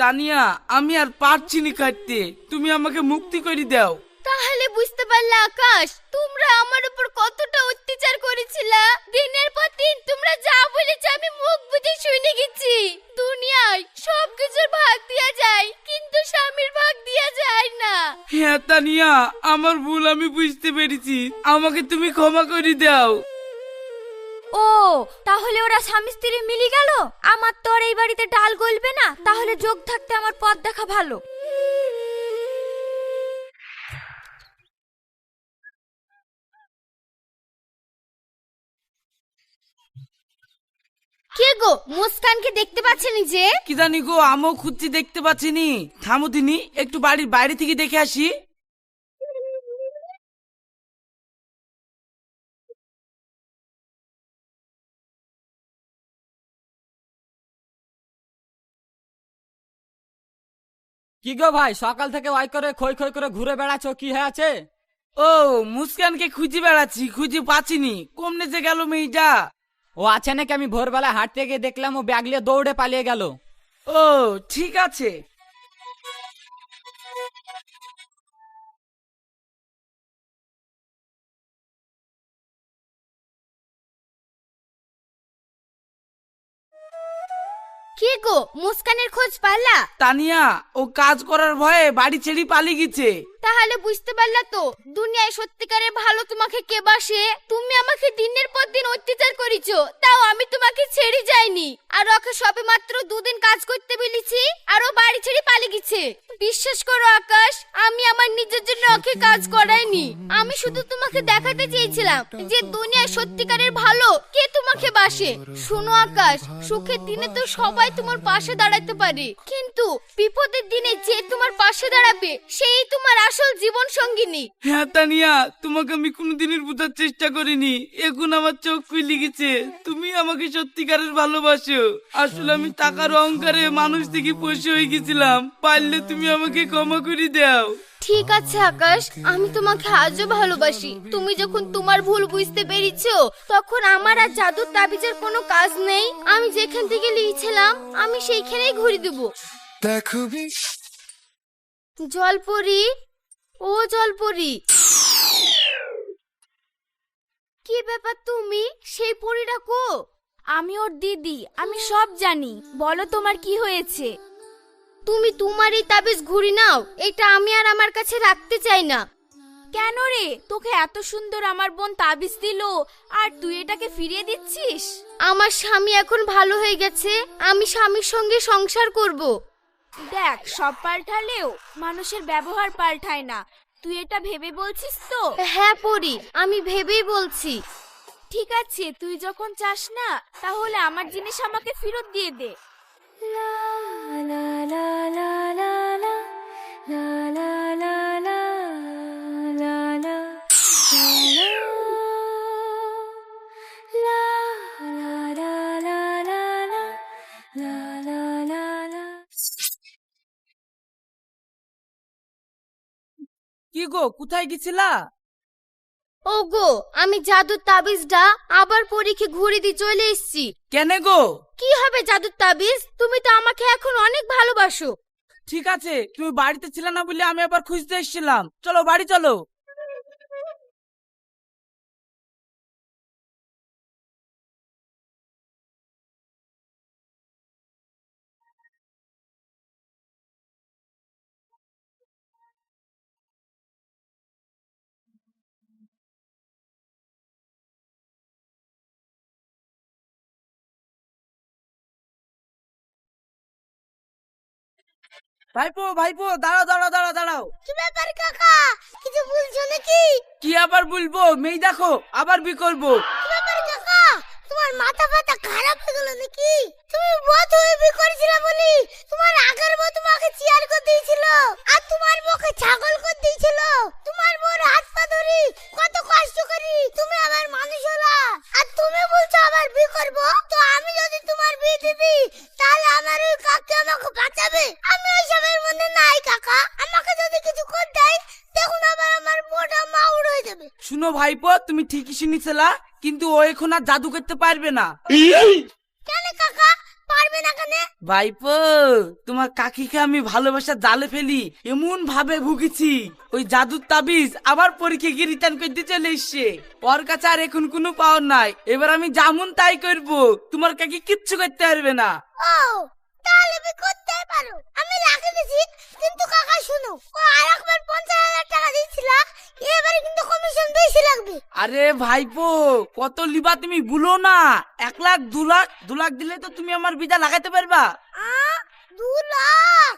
তানিয়া আমি আর পারছি নি কাটতে তুমি আমাকে মুক্তি করে দাও। তাহলে বুঝতে পারলে আকাশ তোমরা আমার উপর কতটা অত্যাচার করেছিলা। দিনের পর দিন তোমরা যা বলেছ আমি মুখ বুঝে শুনে গেছি। দুনিয়ায় সব কিছুর ভাগ দেওয়া যায় কিন্তু স্বামীর ভাগ দেওয়া যায় না। হ্যাঁ তানিয়া আমার ভুল আমি বুঝতে পেরেছি। আমাকে তুমি ক্ষমা করে দাও। ও তাহলে ওরা স্বামী স্ত্রী মিলি গেল? আমার তো আর এই বাড়িতে ডাল গলবে না তাহলে যোগ থাকতে আমার পথ দেখা ভালো। কে গো মুস্কানকে দেখতে পাচ্ছেনি যে? কি জানি গো আমও খুঁজছি দেখতে পাচ্ছি নি থামো তিনি একটু বাড়ির বাইরে থেকে দেখে আসি। কি গো ভাই সকাল থেকে ওয়াই করে খই খই করে ঘুরে বেড়াচ্ছ কি হয়ে আছে ও মুস্কানকে খুঁজে বেড়াচ্ছি খুঁজে পাচ্ছিনি কমনে যে গেল মেয়েটা? ও আছে নাকি? আমি ভোরবেলা হাঁটতে গিয়ে দেখলাম ও ব্যাগ নিয়ে দৌড়ে পালিয়ে গেল। ও ঠিক আছে। কে গো? মুস্কানের খোঁজ পালা তানিয়া ও কাজ করার ভয়ে বাড়ি ছেড়ে পালিয়ে গেছে। তাহলে বুঝতে পারলা তো দুনিয়ায় সত্যিকারের ভালো তোমাকে কে বাসে? তুমি আমাকে দিনের পর দিন অত্যাচার করেছ তাও আমি তোমাকে ছেড়ে যাইনি। আর ওকে সবে মাত্র দুদিন কাজ করতে বলেছি আর ও বাড়ি ছেড়ে পালিয়ে গেছে। বিশ্বাস করো আকাশ, আমি আমার নিজের জন্য ওকে কাজ করাইনি। আমি শুধু তোমাকে দেখাতে চেয়েছিলাম যে দুনিয়ায় সত্যিকারের ভালো, কে তোমাকে বাসে? শোনো আকাশ, সুখের দিনে তো সবাই তোমার পাশে দাঁড়াতে পারে। কিন্তু বিপদের দিনে যে তোমার পাশে দাঁড়াবে, সেই তোমার আসল জীবন সঙ্গিনী। হ্যাঁ তানিয়া, তোমাকে আমি কোনোদিনের বোঝার চেষ্টা করিনি। এখন আমার চোখ খুলে গেছে তুমি আমাকে সত্যিকারের ভালোবাসো। আসলে আমি টাকার অহংকারে মানুষ থেকে পশু হয়ে গেছিলাম। পারলে তুমি আমাকে ক্ষমা করে দাও। ঠিক আছে আকাশ। আমি তোমাকে আজও ভালোবাসি। তুমি যখন তোমার ভুল বুঝতে পেরেছ তখন আমার আর জাদুর তাবিজের কোনো কাজ নেই। আমি যেখান থেকে লিখছিলাম আমি সেইখানেই ঘুরে দেবো। দেখো জলপরি ও জলপরি। কি ব্যাপার তুমি? সেই পরিটা কো? আমি ওর দিদি আমি সব জানি। বলো তোমার কি হয়েছে? তুমি তোমার এই তাবিজ ঘুরি নাও। এটা আমি আর আমার কাছে রাখতে চাই না। কেন রে? তোকে এত সুন্দর আমার বোন তাবিজ দিল। আর তুই এটাকে ফিরিয়ে দিচ্ছিস? আমার স্বামী এখন ভালো হয়ে গেছে। আমি স্বামীর সঙ্গে সংসার করব। দেখ সব পাল্টালেও মানুষের ব্যবহার পাল্টায় না। তুই এটা ভেবে বলছিস তো? হ্যাঁ পরি আমি ভেবেই বলছি। ঠিক আছে তুই যখন চাস না তাহলে আমার জিনিস আমাকে ফেরত দিয়ে দে। কি গো কোথায় গেছিলা ওগো আমি জাদুর তাবিজটা আবার পরীক্ষে ঘুরে দিয়ে চলে এসেছি। কেন গো? কি হবে জাদুর তাবিজ? তুমি তো আমাকে এখন অনেক ভালোবাসো। ঠিক আছে তুমি বাড়িতে ছিলে না বলে আমি আবার খুঁজতে এসেছিলাম। চলো বাড়ি চলো। ভাইপো ভাইপো দাঁড়াও দাঁড়াও দাঁড়াও দাঁড়াও। কি ব্যাপার কাকা? কিছু বলছো নাকি? কি আবার বলব? মেয়ে দেখো আবার বি করব। কি ব্যাপার কাকা? তোমার মাথা ফাতা খারাপ হয়ে গেল নাকি? তুমি বধ হয়ে বি করেছিলে বলি তোমার আগের বউ তোমাকে চেয়ার করে দিয়েছিল আর তোমার মুখে ছাগল করে দিয়েছিল তোমার বউর হাত পা ধরি কত কষ্ট করি তুমি আবার মানুষ হলা আর তুমি বলছো আবার বি করব তো আমি যদি তোমার বিয়ে দিবি তাহলে আমার ওই কাকে আমাকে বাঁচাবে আমি ওই সবের মধ্যে নাই কাকা আমাকে যদি কিছু করে দেয় দেখুন আবার আমার বউটা মাউর হয়ে যাবে শুনো ভাইপো তুমি ঠিকই শুনেছিলা কিন্তু ও এখন আর জাদু করতে পারবে না। কেন কাকা? পারবে না কেন? ভাইপো তোমার কাকিকে আমি ভালোবাসা জালে ফেলি এমন ভাবে ভুগেছি। ওই জাদুর তাবিজ আবার পরীক্ষা গিয়ে রিটার্ন করতে চলে এসছে। ওর কাছে আর এখন কোনো পাওয়ার নাই। এবার আমি যেমন তাই করব তোমার কাকি কিচ্ছু করতে পারবে না। ও তাহলে আমি করতে পারো। আমি রাখে দিছি কিন্তু কাকা শুনো ও আর একবার পঞ্চাশ হাজার টাকা দিয়েছিল এবারে কিন্তু কমিশন বেশি লাগবে। আরে ভাইপো কত লিবা তুমি ভুলো না। এক লাখ দু লাখ দু লাখ দিলে তো তুমি আমার বিদা লাগাতে পারবা। আ দু লাখ?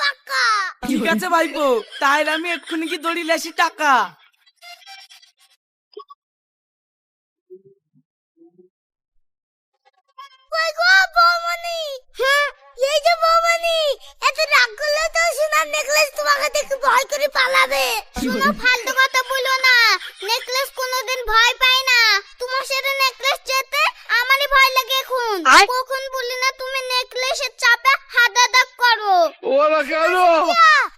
পাক্কা ঠিক আছে ভাইপো তাহলে আমি এক্ষুনি কি দড়ি লেসি টাকা? কই গো বৌমনি? হ্যাঁ এই যে বৌমনি এত রাগ করলে তো সোনার নেকলেস তোমাকে দেখে ভয় করে পালাবে। শোনো ফালতু কথা বলো না। নেকলেস কোনোদিন ভয় পায় না। তোমার সাথে নেকলেস যেতে আমারই ভয় লাগে এখন। কখন বলি না তুমি নেকলেসের চাপে হাদা দাগ করো? ওরা কেন?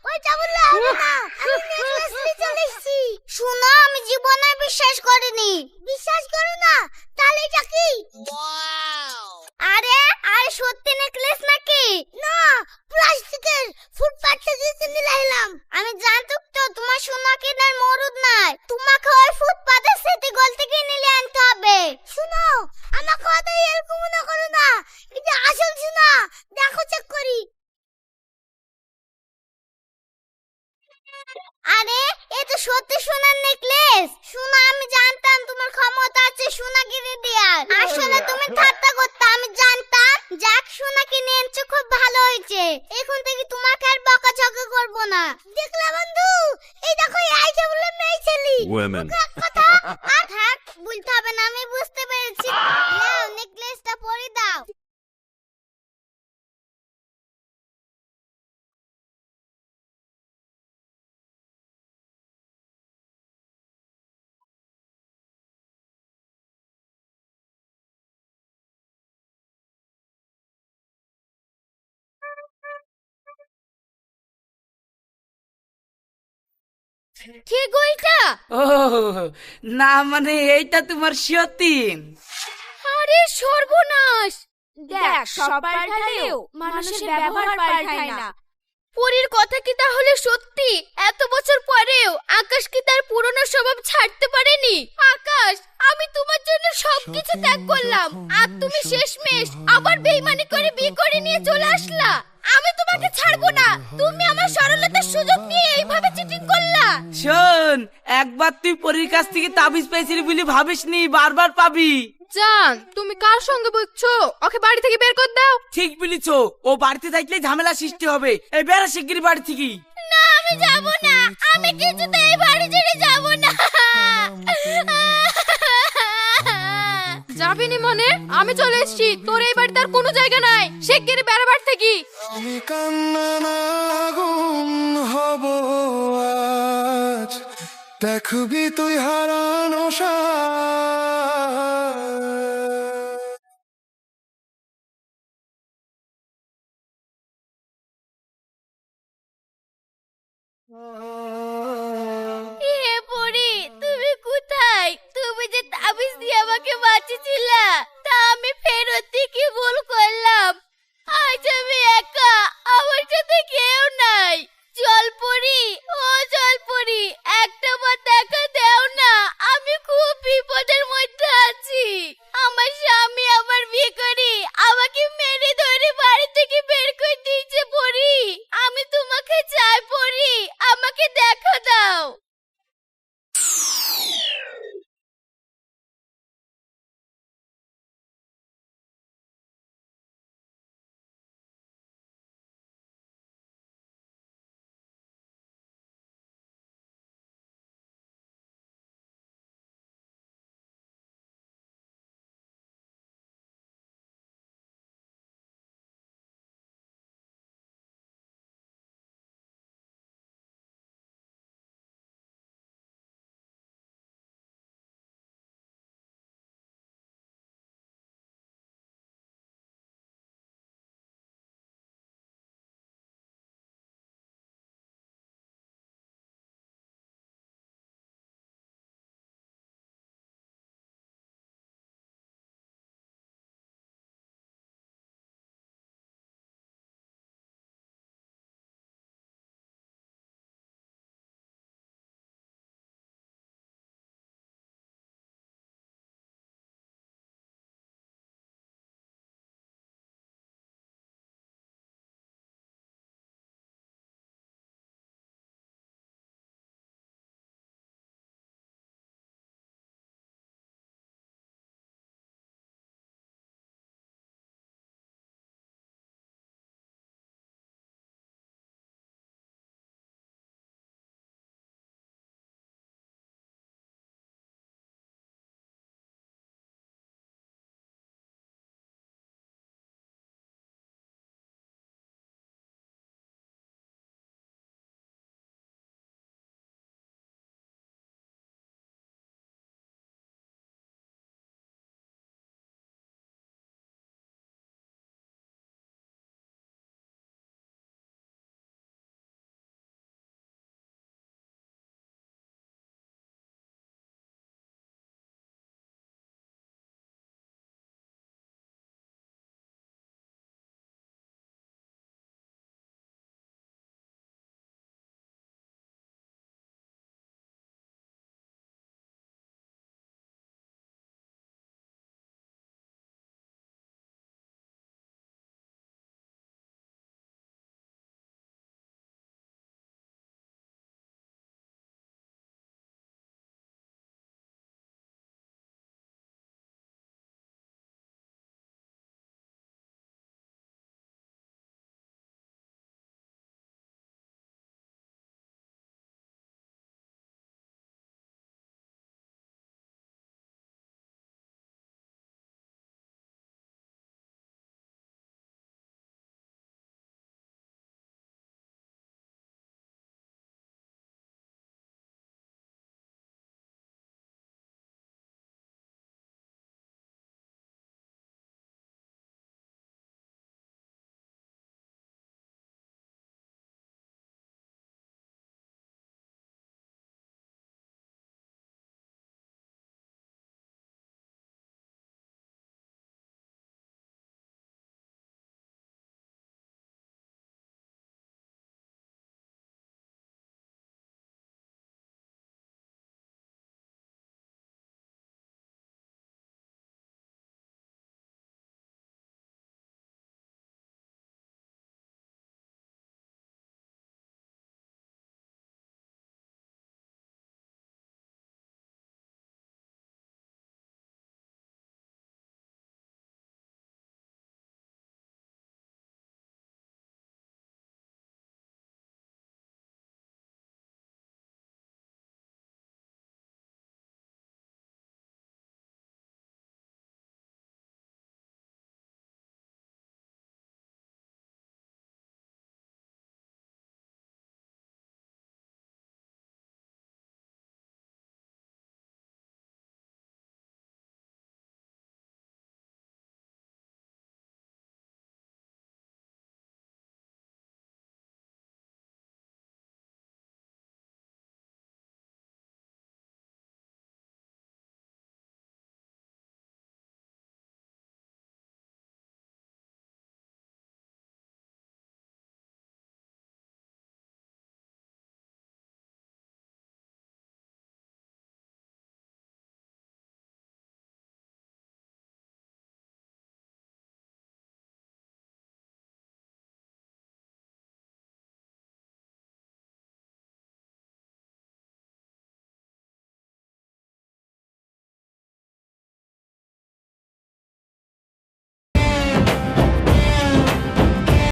ওইটা বললে হবে না। আমি নেকলেস নিয়ে চলে এসেছি। শোনো আমি জীবনে বিশ্বাস করিনি। বিশ্বাস করো না তাহলে এটা কি? আরে আরে সত্যি নেকলেস নাকি? না প্লাস্টিকের ফুটপাথ থেকে কিনে লাইলাম আমি জানতুক তো তোমার সোনা কেনার মরুদ নাই। তোমাকে ওই ফুটপাথের সেটি গলতে কিনে নিয়ে আনতে হবে। শুনো আমার কথা এরকম মনে করো না। এটা আসল সোনা দেখো চেক করি। আরে এ তো সত্যি সোনার নেকলেস সোনা আমি জানতাম তোমার ক্ষমতা আছে সোনা কিনে দেওয়ার আসলে তুমি ঠাট্টা হয়েছে। এখন থেকে তোমাকে আর বকা বকাঝকা করব না। দেখলা বন্ধু? এই দেখো এই বলে মেয়ে ছেলে. কথা আর থাক বলতে হবে না আমি বুঝতে পেরেছি। ওইটা ও না মানে এইটা তোমার সতীন। আরে সর্বনাশ! দেখ সব পাল্টালেও মানুষের ব্যবহার পাল্টায় না। পরীর কথা কি তাহলে সত্যি? এত বছর পরেও আকাশ কি তার পুরনো স্বভাব ছাড়তে পারেনি? আকাশ! আমি তোমার জন্য সবকিছু ত্যাগ করলাম। আর তুমি শেষমেশ আবার বেইমানি করে বিয়ে করে নিয়ে চলে আসলা। আমি তোমাকে ছাড়বো না। তুমি আমার সরলতার সুযোগ নিয়ে এইভাবে চিটিং করলা। শোন একবার তুই পরীর কাছ থেকে তাবিজ পেয়েছিলি বলে ভাবিসনি বারবার পাবি। জান তুমি কার সঙ্গে বলছো ওকে বাড়ি থেকে বের করে দাও। ঠিক বলিছ ও বাড়িতে থাকলে ঝামেলা সৃষ্টি হবে। এই বেড়া শিগগিরি বাড়ি থেকে। না আমি যাব না। আমি কিছুতে এই বাড়ি ছেড়ে যাব না যাবি নি মনে আমি চলে এসেছি। তোর এই বাড়িতে আর কোনো জায়গা নাই। সে বেড়াবার থেকে। আমি কান্নার আগুন হব আজ। দেখবি তুই হারানো সা